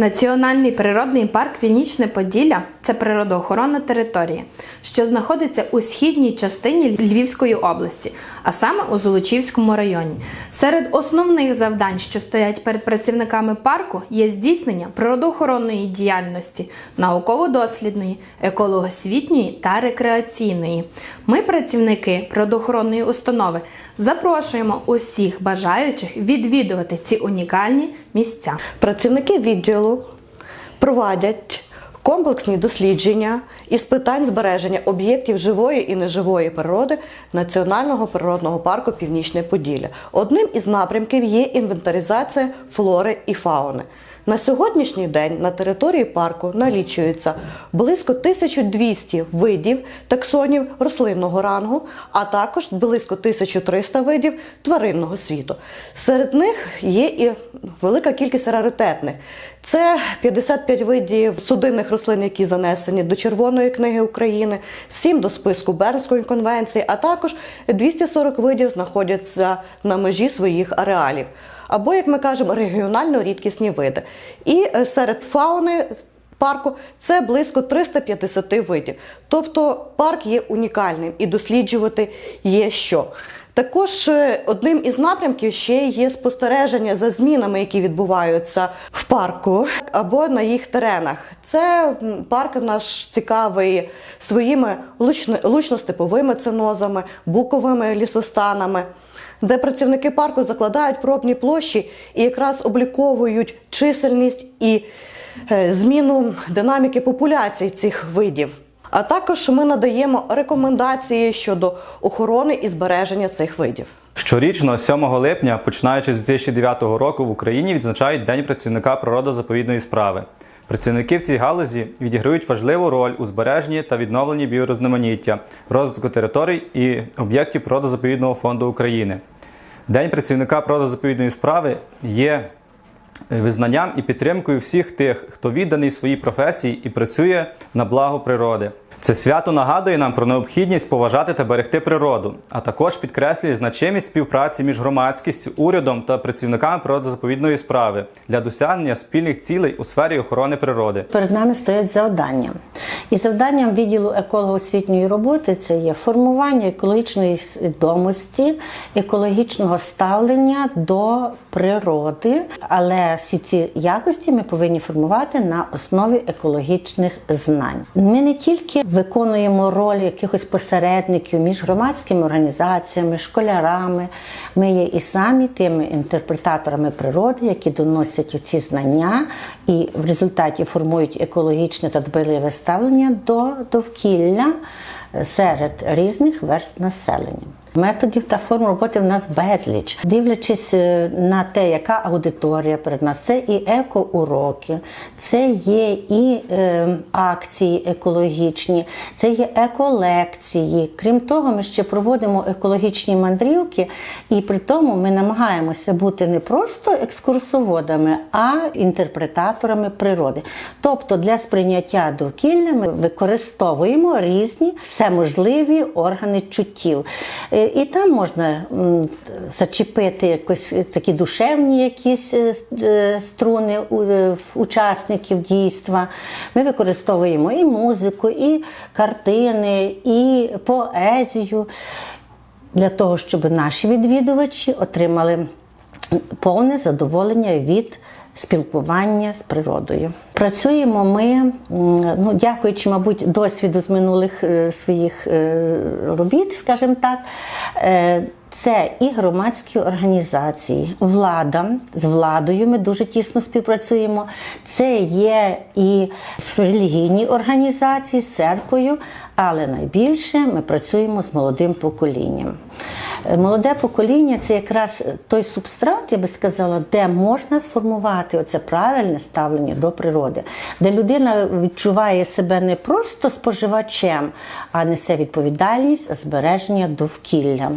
Національний природний парк Північне Поділля це природоохоронна територія, що знаходиться у східній частині Львівської області, а саме у Золочівському районі. Серед основних завдань, що стоять перед працівниками парку, є здійснення природоохоронної діяльності, науково-дослідної, екологосвітньої та рекреаційної. Ми, працівники природоохоронної установи, запрошуємо усіх бажаючих відвідувати ці унікальні місця. Працівники відділу проводять комплексні дослідження із питань збереження об'єктів живої і неживої природи Національного природного парку Північне Поділля. Одним із напрямків є інвентаризація флори і фауни. На сьогоднішній день на території парку налічується близько 1200 видів таксонів рослинного рангу, а також близько 1300 видів тваринного світу. Серед них є і велика кількість раритетних. Це 55 видів судинних рослин, які занесені до Червоної книги України, 7 до списку Бернської конвенції, а також 240 видів знаходяться на межі своїх ареалів або, як ми кажемо, регіонально рідкісні види. І е, серед фауни парку це близько 350 видів. Тобто парк є унікальним і досліджувати є що. Також е, одним із напрямків ще є спостереження за змінами, які відбуваються в парку або на їх теренах. Це парк наш цікавий своїми лучно- лучно-степовими ценозами, буковими лісостанами де працівники парку закладають пробні площі і якраз обліковують чисельність і е, зміну динаміки популяцій цих видів. А також ми надаємо рекомендації щодо охорони і збереження цих видів. Щорічно, 7 липня, починаючи з 2009 року, в Україні відзначають День працівника природозаповідної справи. Працівники в цій галузі відіграють важливу роль у збереженні та відновленні біорозноманіття, розвитку територій і об'єктів природозаповідного фонду України. День працівника правозаповідної справи є визнанням і підтримкою всіх тих, хто відданий своїй професії і працює на благо природи. Це свято нагадує нам про необхідність поважати та берегти природу, а також підкреслює значимість співпраці між громадськістю, урядом та працівниками природозаповідної справи для досягнення спільних цілей у сфері охорони природи. Перед нами стоять завдання. І завданням відділу еколого-освітньої роботи це є формування екологічної свідомості, екологічного ставлення до природи. Але всі ці якості ми повинні формувати на основі екологічних знань. Ми не тільки виконуємо роль якихось посередників між громадськими організаціями, школярами. Ми є і самі тими інтерпретаторами природи, які доносять ці знання і в результаті формують екологічне та дбайливе ставлення до довкілля серед різних верст населення. Методів та форм роботи в нас безліч. Дивлячись е, на те, яка аудиторія перед нас, це і екоуроки, це є і е, акції екологічні, це є еколекції. Крім того, ми ще проводимо екологічні мандрівки, і при тому ми намагаємося бути не просто екскурсоводами, а інтерпретаторами природи. Тобто для сприйняття довкілля ми використовуємо різні всеможливі органи чуттів. І там можна зачепити якось такі душевні якісь е, е, струни е, учасників дійства. Ми використовуємо і музику, і картини, і поезію для того, щоб наші відвідувачі отримали повне задоволення від спілкування з природою. Працюємо ми, ну, дякуючи, мабуть, досвіду з минулих е, своїх е, робіт, скажімо так. е, Це і громадські організації, влада з владою ми дуже тісно співпрацюємо. Це є і релігійні організації з церквою, але найбільше ми працюємо з молодим поколінням. Е, Молоде покоління це якраз той субстрат, я би сказала, де можна сформувати оце правильне ставлення до природи, де людина відчуває себе не просто споживачем, а несе відповідальність збереження довкілля.